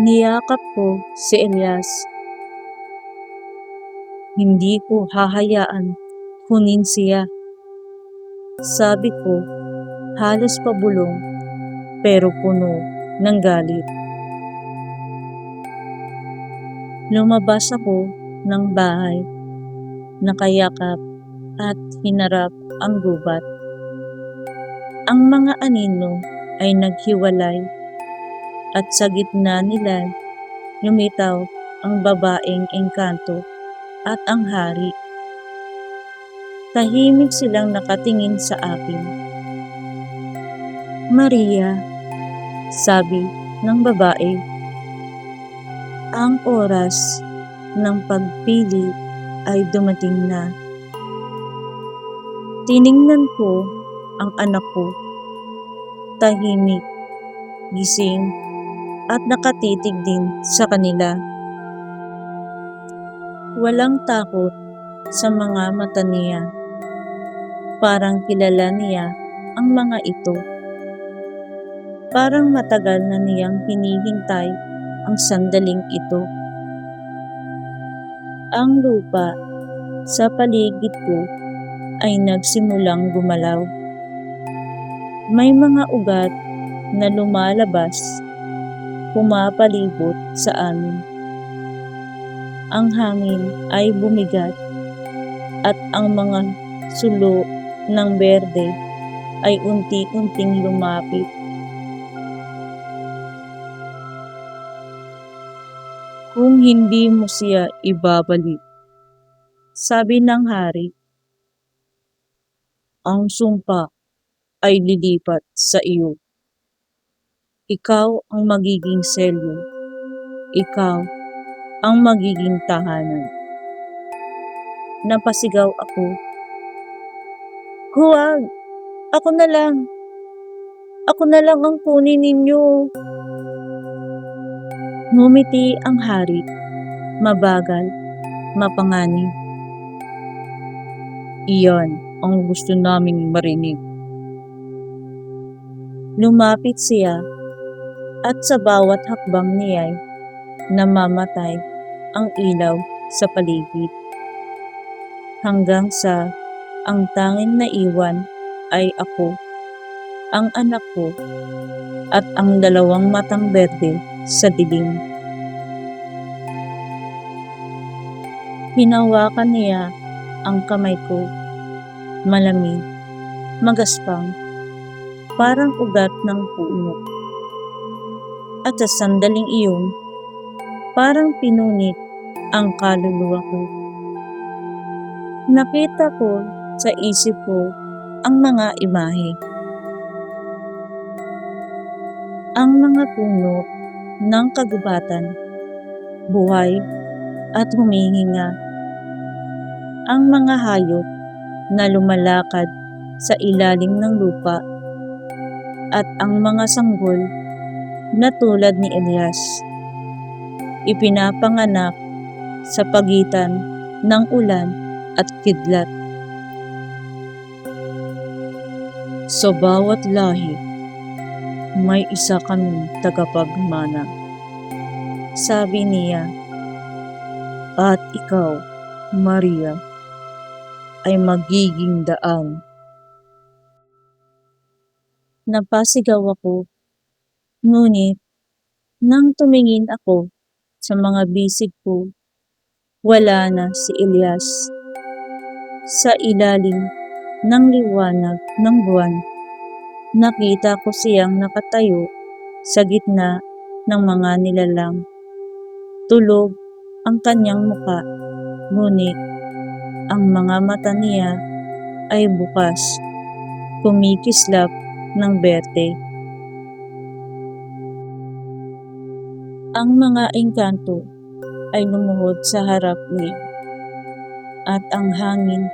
Niyakap ko si Elias. Hindi ko hahayaan kunin siya. Sabi ko, halos pabulong pero puno ng galit. Lumabas ako ng bahay, nakayakap at hinarap ang gubat. Ang mga anino ay naghiwalay at sa gitna nila lumitaw ang babaeng engkanto at ang hari. Tahimik silang nakatingin sa akin. Maria, sabi ng babae, ang oras ng pagpili ay dumating na. Tiningnan ko ang anak ko, tahimik, gising, at nakatitig din sa kanila. Walang takot sa mga mata niya. Parang kilala niya ang mga ito. Parang matagal na niyang hinihintay ang sandaling ito. Ang lupa sa paligid ko ay nagsimulang gumalaw. May mga ugat na lumalabas pumapalibot sa amin. Ang hangin ay bumigat at ang mga sulo ng berde ay unti-unting lumapit. Kung hindi mo siya ibabalik, sabi ng hari, ang sumpa ay lilipat sa iyo. Ikaw ang magiging selyo. Ikaw ang magiging tahanan. Napasigaw ako. Huwag! Ako na lang! Ako na lang ang kunin ninyo. Ngumiti ang hari. Mabagal, mapanganib. Iyan ang gusto naming marinig. Lumapit siya at sa bawat hakbang niya'y namamatay ang ilaw sa paligid. Hanggang sa ang tanging naiwan ay ako, ang anak ko, at ang dalawang matang berde sa dilim. Hinawakan niya ang kamay ko, malamig, magaspang, parang ugat ng puno. At sa sandaling iyon, parang pinunit ang kaluluwa ko. Nakita ko sa isip ko ang mga imahe. Ang mga puno ng kagubatan, buhay at humihinga. Ang mga hayop na lumalakad sa ilalim ng lupa at ang mga sanggol na tulad ni Elias. Ipinapanganak sa pagitan ng ulan at kidlat. Sa bawat lahi, may isa kaming tagapagmana. Sabi niya, at ikaw, Maria, ay magiging daan. Napasigaw ako, ngunit nang tumingin ako sa mga bisig ko, wala na si Elias. Sa ilalim ng liwanag ng buwan, nakita ko siyang nakatayo sa gitna ng mga nilalang. Tulog ang kanyang muka, ngunit ang mga mata niya ay bukas, kumikislap ng berte. Ang mga engkanto ay lumuhod sa harap niya at ang hangin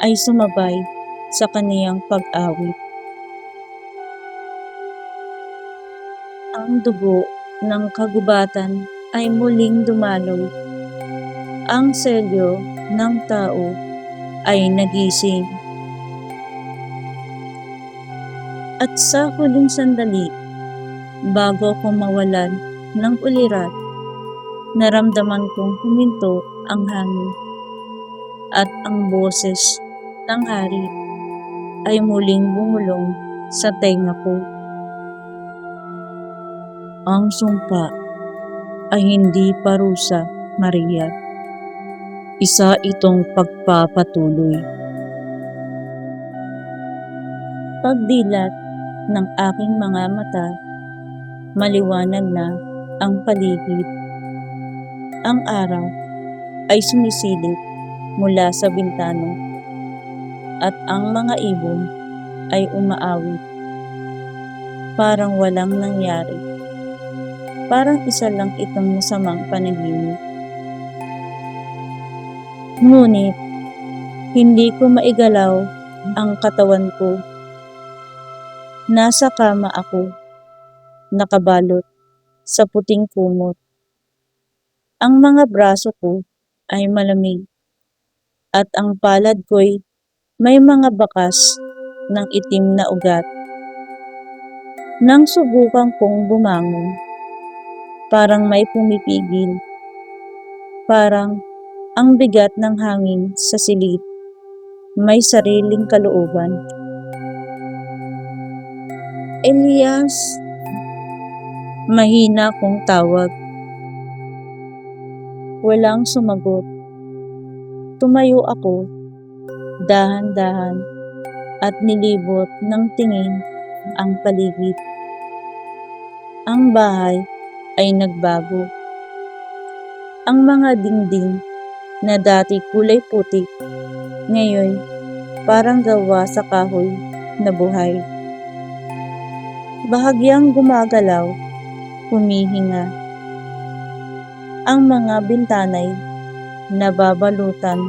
ay sumabay sa kaniyang pag-awit. Ang dugo ng kagubatan ay muling dumaloy. Ang selyo ng tao ay nagising. At sa huling sandali, bago ako mawalan ng ulirat, naramdaman kong huminto ang hangin at ang boses ng hari ay muling bumulong sa tenga ko. Ang sumpa ay hindi parusa, Maria. Isa itong pagpapatuloy. Pagdilat ng aking mga mata, maliwanag na ang paligid. Ang araw ay sumisilip mula sa bintana at ang mga ibon ay umaawit. Parang walang nangyari. Parang isa lang itong masamang panaginip. Ngunit, hindi ko maigalaw ang katawan ko. Nasa kama ako, nakabalot sa puting kumot. Ang mga braso ko ay malamig at ang palad ko'y may mga bakas ng itim na ugat. Nang subukan kong bumangon, parang may pumipigil. Parang ang bigat ng hangin sa silid. May sariling kalooban. Elias, mahina kong tawag. Walang sumagot. Tumayo ako, dahan-dahan, at nilibot ng tingin ang paligid. Ang bahay ay nagbago. Ang mga dingding na dati kulay putik, ngayon parang gawa sa kahoy na buhay. Bahagyang gumagalaw, humihinga. Ang mga bintanay nababalutan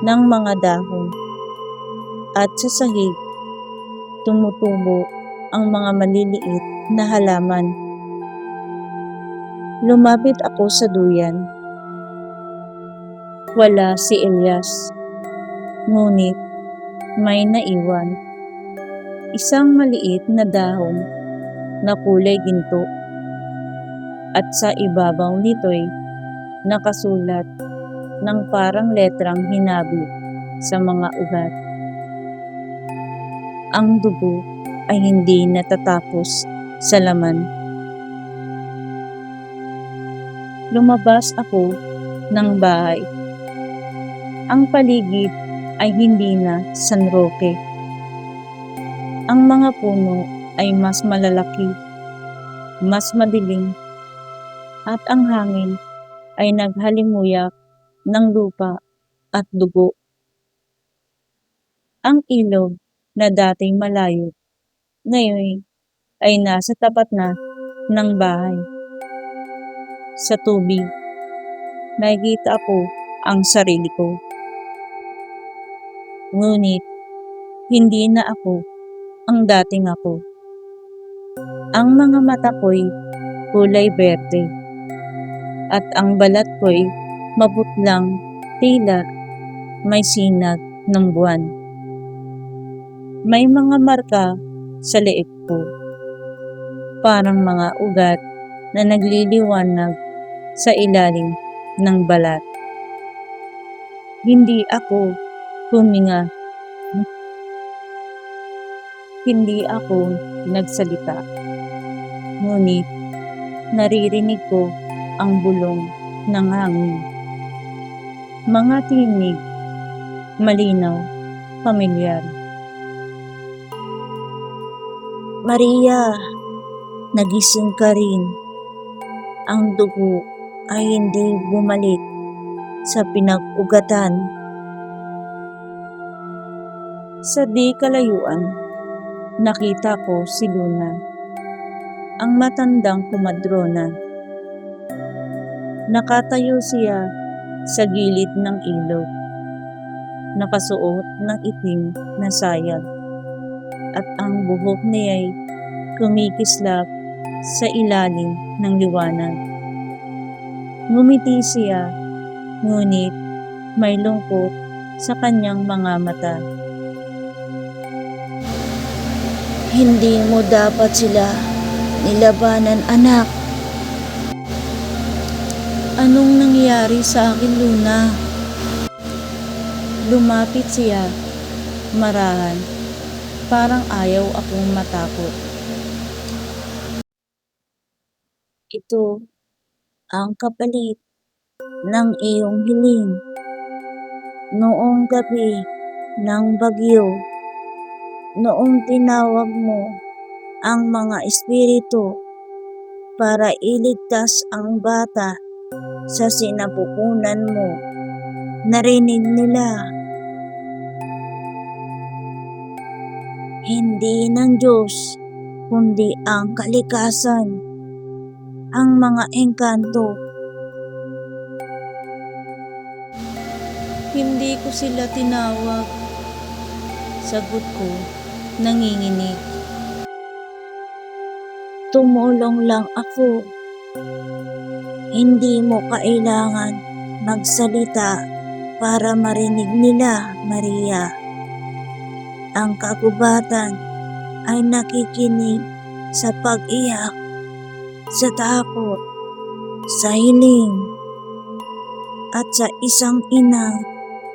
ng mga dahon at sa sahig tumutubo ang mga maliliit na halaman. Lumapit ako sa duyan. Wala si Elias. Ngunit may naiwan. Isang maliit na dahon na kulay ginto. At sa ibabaw nito'y nakasulat ng parang letrang hinabi sa mga ugat. Ang dugo ay hindi natatapos sa laman. Lumabas ako ng bahay. Ang paligid ay hindi na San Roque. Ang mga puno ay mas malalaki, mas madilim, at ang hangin ay naghalimuyak ng lupa at dugo. Ang ilog na dating malayo, ngayon ay nasa tapat na ng bahay. Sa tubig, nakikita ko ang sarili ko. Ngunit, hindi na ako ang dating ako. Ang mga mata ko'y kulay berde at ang balat ko'y maputlang tila may sinag ng buwan. May mga marka sa leeg ko, parang mga ugat na nagliliwanag sa ilalim ng balat. Hindi ako huminga. Hindi ako nagsalita. Ngunit naririnig ko ang bulong ng hangin. Mga tinig, malinaw, pamilyar. Maria, nagising ka rin. Ang dugo ay hindi bumalik sa pinag-ugatan. Sa di kalayuan, nakita ko si Luna, ang matandang kumadrona. Nakatayo siya sa gilid ng ilog, nakasuot ng itim na sayag, at ang buhok niya'y kumikislap sa ilalim ng liwanag. Ngumiti siya, ngunit may lungkot sa kanyang mga mata. Hindi mo dapat sila nilabanan anak. Anong nangyari sa akin, Luna? Lumapit siya, marahan, parang ayaw akong matakot. Ito ang kapalit ng iyong hiling. Noong gabi ng bagyo, noong tinawag mo ang mga espiritu para iligtas ang bata sa sinapupunan mo. Narinig nila. Hindi ng Diyos, kundi ang kalikasan, ang mga engkanto. Hindi ko sila tinawag. Sagot ko, nanginginig. Tumulong lang ako. Hindi mo kailangan magsalita para marinig nila, Maria. Ang kagubatan ay nakikinig sa pag-iyak, sa takot, sa hiling, at sa isang inang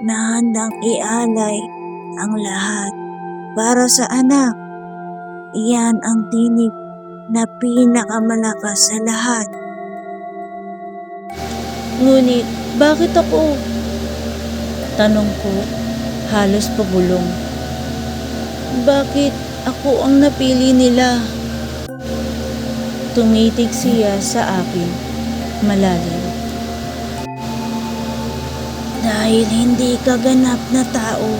na handang ialay ang lahat para sa anak. Iyan ang tinig na pinakamalakas sa lahat. Ngunit, bakit ako? Tanong ko, halos pabulong. Bakit ako ang napili nila? Tumitig siya sa akin, malalim. Dahil hindi ka ganap na tao.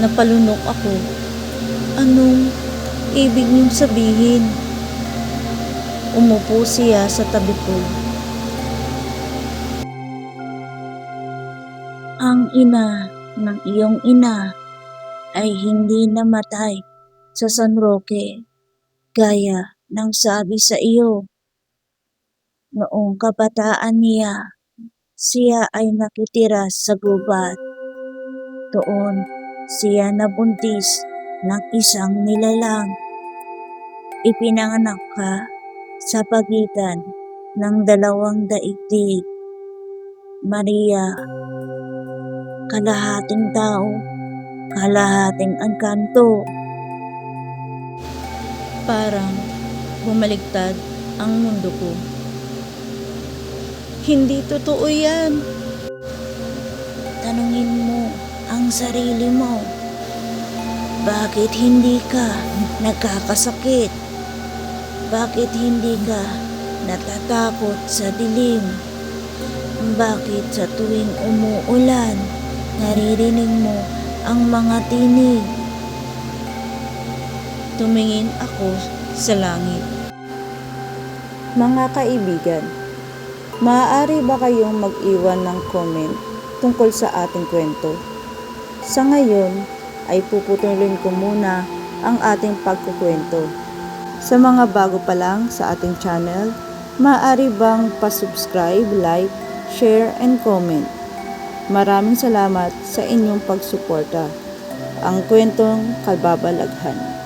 Napalunok ako. Anong ibig niyong sabihin? Umupo siya sa tabi ko. Ang ina ng iyong ina ay hindi namatay sa San Roque gaya ng sabi sa iyo. Noong kabataan niya, siya ay nakitira sa gubat. Doon siya nabuntis ng isang nilalang. Ipinanganak ka sa pagitan ng dalawang daigdig. Maria, kalahating tao, kalahating engkanto. Parang bumaligtad ang mundo ko. Hindi totoo yan. Tanungin mo ang sarili mo. Bakit hindi ka nagkakasakit? Bakit hindi ka natatakot sa dilim? Bakit sa tuwing umuulan, naririnig mo ang mga tinig? Tumingin ako sa langit. Mga kaibigan, maaari ba kayong mag-iwan ng comment tungkol sa ating kwento? Sa ngayon, ay puputulin ko muna ang ating pagkukwento. Sa mga bago pa lang sa ating channel, maaari bang pasubscribe, like, share, and comment. Maraming salamat sa inyong pagsuporta. Ang kwentong Kalbabalaghan.